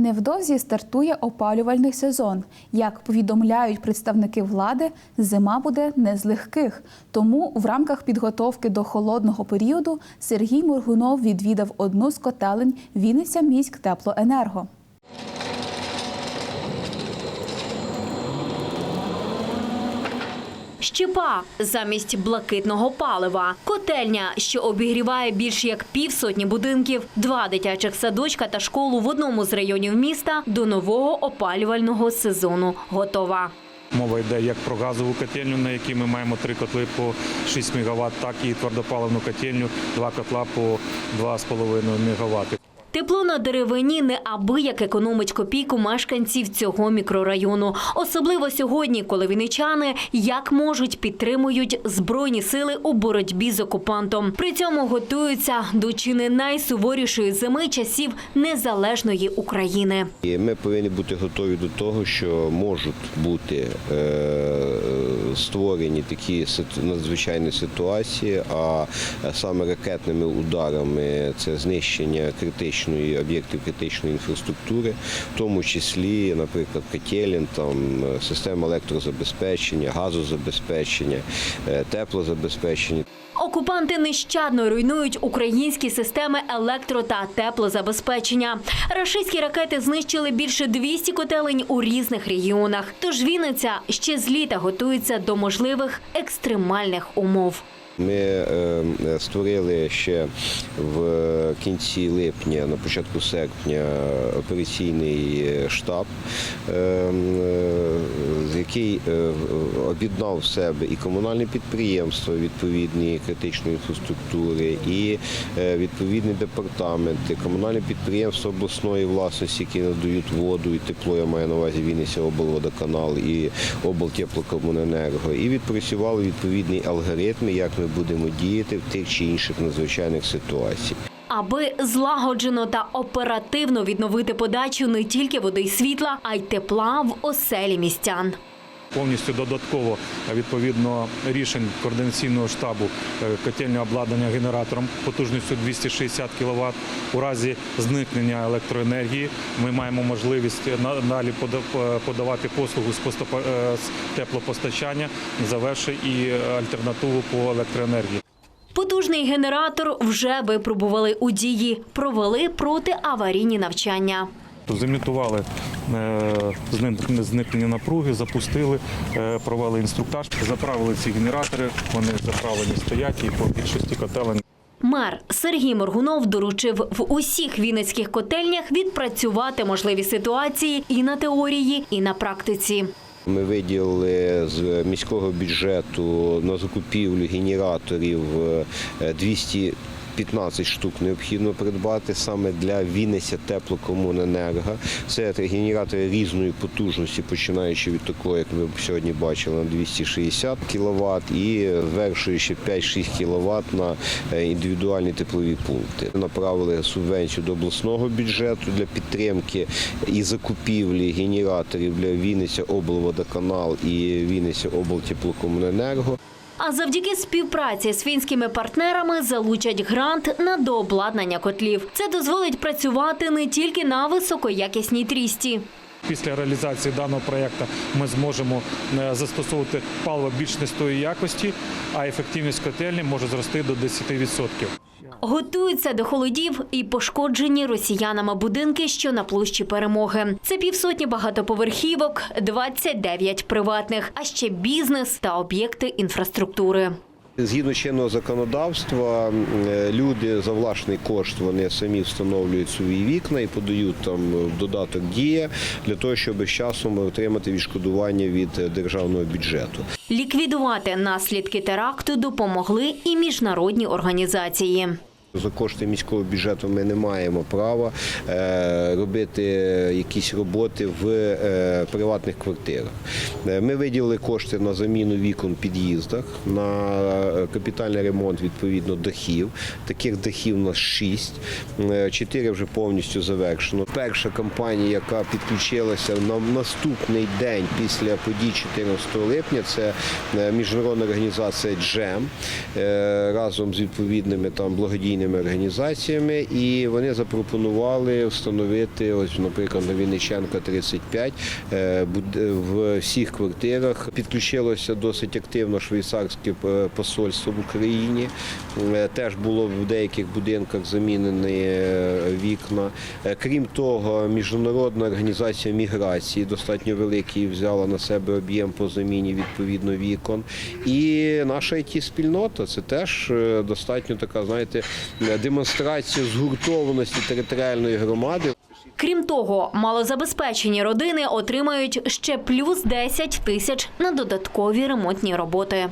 Невдовзі стартує опалювальний сезон. Як повідомляють представники влади, зима буде не з легких. Тому в рамках підготовки до холодного періоду Сергій Моргунов відвідав одну з котелень Вінниця міськ теплоенерго. Щепа замість блакитного палива, котельня, що обігріває більш як півсотні будинків, два дитячих садочка та школу в одному з районів міста до нового опалювального сезону готова. Мова йде як про газову котельню, на якій ми маємо три котли по 6 МВт, так і твердопаливну котельню, два котла по 2,5 МВт. Тепло на деревині неабияк економить копійку мешканців цього мікрорайону. Особливо сьогодні, коли вінничани як можуть підтримують збройні сили у боротьбі з окупантом. При цьому готуються до чи не найсуворішої зими часів незалежної України. Ми повинні бути готові до того, що можуть бути е, створені такі надзвичайні ситуації, а саме ракетними ударами це знищення критичної об'єктів критичної інфраструктури, в тому числі, наприклад, котелень, там е, система електрозабезпечення, газозабезпечення, е, теплозабезпечення. Окупанти нещадно руйнують українські системи електро та теплозабезпечення. Рашистські ракети знищили більше 200 котелень у різних регіонах. Тож Вінниця ще з літа готується до можливих екстремальних умов. Ми е, створили ще в кінці липня, на початку серпня, операційний штаб, е, е, який об'єднав в себе і комунальні підприємства відповідні критичної інфраструктури, і відповідні департаменти, комунальні підприємства обласної власності, які надають воду і тепло, я маю на увазі Вінниця облводоканал і облтеплокомуненерго, і відпрацювали відповідні алгоритми, як ми будемо діяти в тих чи інших надзвичайних ситуаціях. Аби злагоджено та оперативно відновити подачу не тільки води й світла, а й тепла в оселі містян. Повністю додатково відповідно рішень координаційного штабу е, котельне обладнання генератором потужністю 260 кВт. У разі зникнення електроенергії ми маємо можливість надалі пода- подавати послугу з е, теплопостачання, заверши і альтернативу по електроенергії. Потужний генератор вже випробували у дії, провели протиаварійні навчання. Тобто зімітували е, зникнення напруги, запустили, е, провели інструктаж, заправили ці генератори, вони заправлені стоять і по більшості котелень. Мер Сергій Моргунов доручив в усіх вінницьких котельнях відпрацювати можливі ситуації і на теорії, і на практиці. Ми виділили з міського бюджету на закупівлю генераторів е, 200 15 штук необхідно придбати саме для Вінниця теплокомуненерго. Це генератори різної потужності, починаючи від такого, як ми сьогодні бачили, на 260 кВт і звершуючи 5-6 кВт на е, індивідуальні теплові пункти. Направили субвенцію до обласного бюджету для підтримки і закупівлі генераторів для Вінниця облводоканал і Вінниця облтеплокомуненерго. А завдяки співпраці з фінськими партнерами залучать грант на дообладнання котлів. Це дозволить працювати не тільки на високоякісній трісті. Після реалізації даного проєкту ми зможемо е, застосовувати паливо більш низької якості, а ефективність котельні може зрости до 10%. Готуються до холодів і пошкоджені росіянами будинки, що на площі перемоги. Це півсотні багатоповерхівок, 29 приватних, а ще бізнес та об'єкти інфраструктури. Згідно чинного законодавства, е, люди за власний кошт вони самі встановлюють свої вікна і подають там додаток дія для того, щоб з часом отримати відшкодування від е, державного бюджету. Ліквідувати наслідки теракту допомогли і міжнародні організації. За кошти міського бюджету ми не маємо права е, робити якісь роботи в е, приватних квартирах. Е, Ми виділили кошти на заміну вікон в під'їздах, на капітальний ремонт відповідно дахів. Таких дахів у нас шість, чотири вже повністю завершено. Перша компанія, яка підключилася на наступний день після подій 14 липня, це міжнародна організація Джем е, разом з відповідними там благодійними благодійними організаціями, і вони запропонували встановити, ось, наприклад, на Вінниченка 35, е, в всіх квартирах. Підключилося досить активно швейцарське е, посольство в Україні. Е, Теж було в деяких будинках замінені вікна. Крім того, міжнародна організація міграції достатньо великий взяла на себе об'єм по заміні відповідно вікон. І наша it спільнота це теж достатньо така, знаєте, е, демонстрація згуртованості територіальної громади. Крім того, малозабезпечені родини отримають ще плюс 10 тисяч на додаткові ремонтні роботи.